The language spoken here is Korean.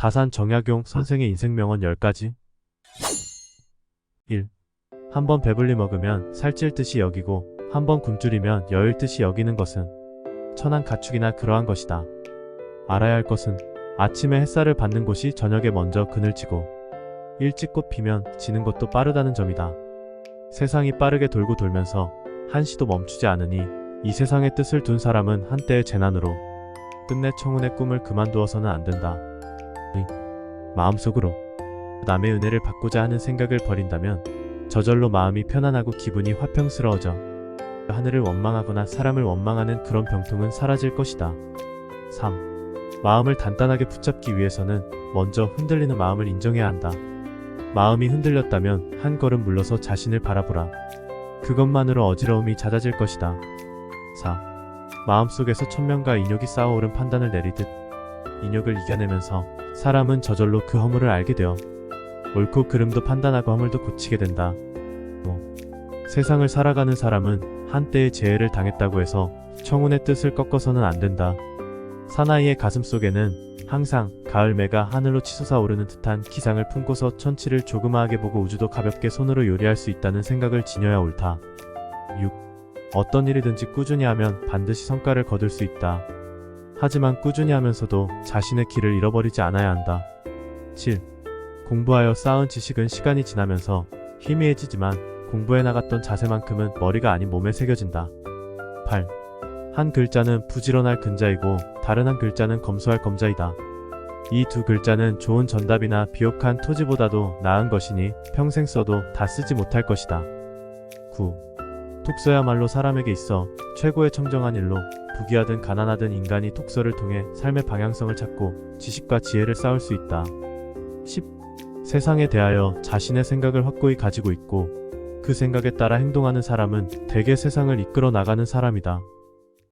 다산 정약용 선생의 인생 명언 10가지 1. 한 번 배불리 먹으면 살찔 듯이 여기고 한 번 굶주리면 여일 듯이 여기는 것은 천한 가축이나 그러한 것이다. 알아야 할 것은 아침에 햇살을 받는 곳이 저녁에 먼저 그늘 지고 일찍 꽃 피면 지는 것도 빠르다는 점이다. 세상이 빠르게 돌고 돌면서 한시도 멈추지 않으니 이 세상의 뜻을 둔 사람은 한때의 재난으로 끝내 청운의 꿈을 그만두어서는 안 된다. 의, 마음속으로 남의 은혜를 받고자 하는 생각을 버린다면 저절로 마음이 편안하고 기분이 화평스러워져 하늘을 원망하거나 사람을 원망하는 그런 병통은 사라질 것이다. 3. 마음을 단단하게 붙잡기 위해서는 먼저 흔들리는 마음을 인정해야 한다. 마음이 흔들렸다면 한 걸음 물러서 자신을 바라보라. 그것만으로 어지러움이 잦아질 것이다. 4. 마음속에서 천명과 인욕이 쌓아오른 판단을 내리듯 인욕을 이겨내면서 사람은 저절로 그 허물을 알게 되어 옳고 그름도 판단하고 허물도 고치게 된다. 5. 세상을 살아가는 사람은 한때의 재해를 당했다고 해서 청운의 뜻을 꺾어서는 안 된다. 사나이의 가슴 속에는 항상 가을매가 하늘로 치솟아 오르는 듯한 기상을 품고서 천치를 조그마하게 보고 우주도 가볍게 손으로 요리할 수 있다는 생각을 지녀야 옳다. 6. 어떤 일이든지 꾸준히 하면 반드시 성과를 거둘 수 있다. 하지만 꾸준히 하면서도 자신의 길을 잃어버리지 않아야 한다. 7. 공부하여 쌓은 지식은 시간이 지나면서 희미해지지만 공부해 나갔던 자세만큼은 머리가 아닌 몸에 새겨진다. 8. 한 글자는 부지런할 근자이고 다른 한 글자는 검소할 검자이다. 이 두 글자는 좋은 전답이나 비옥한 토지보다도 나은 것이니 평생 써도 다 쓰지 못할 것이다. 9. 독서야말로 사람에게 있어 최고의 청정한 일로 부귀하든 가난하든 인간이 독서를 통해 삶의 방향성을 찾고 지식과 지혜를 쌓을 수 있다. 10. 세상에 대하여 자신의 생각을 확고히 가지고 있고 그 생각에 따라 행동하는 사람은 대개 세상을 이끌어 나가는 사람이다.